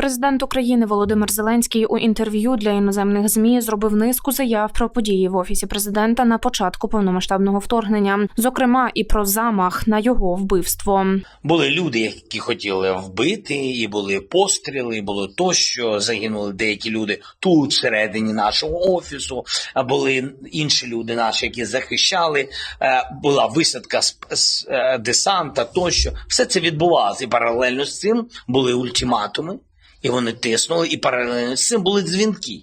Президент України Володимир Зеленський у інтерв'ю для іноземних змі зробив низку заяв про події в офісі президента на початку повномасштабного вторгнення, зокрема і про замах на його вбивство. Були люди, які хотіли вбити, і були постріли, і було тощо. Загинули деякі люди тут, всередині нашого офісу. Були інші люди наші, які захищали. Е, Була висадка з, з е, десанта тощо. Все це відбувалося. І паралельно з цим були ультиматуми, і вони тиснули, і паралельно з цим були дзвінки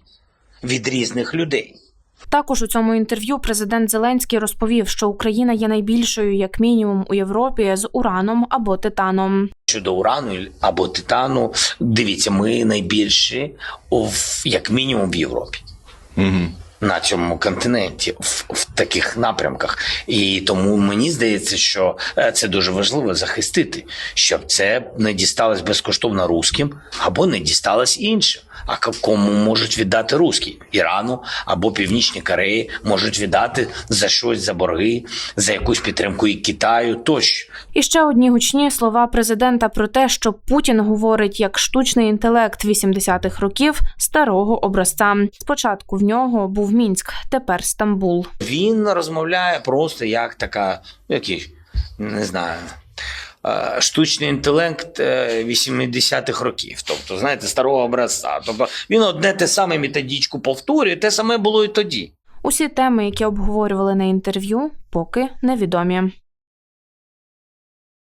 від різних людей. Також у цьому інтерв'ю президент Зеленський розповів, що Україна є найбільшою, як мінімум, у Європі з ураном або титаном. Щодо урану або титану, дивіться, ми найбільші, в, як мінімум, в Європі. Угу. На цьому континенті в, в таких напрямках. І тому мені здається, що е, це дуже важливо захистити, щоб це не дісталось безкоштовно русським або не дісталось іншим. А кому можуть віддати русські? Ірану або Північній Кореї можуть віддати за щось за борги, за якусь підтримку і Китаю тощо. І ще одні гучні слова президента про те, що Путін говорить як штучний інтелект 80-х років старого образця. Спочатку в нього був Мінськ, тепер Стамбул. Він розмовляє просто як така, який, не знаю. е, Штучний інтелект е, 80-х років, тобто, знаєте, старого образця. Тобто він одне те саме методичку повторює, те саме було і тоді. Усі теми, які обговорювали на інтерв'ю, поки невідомі.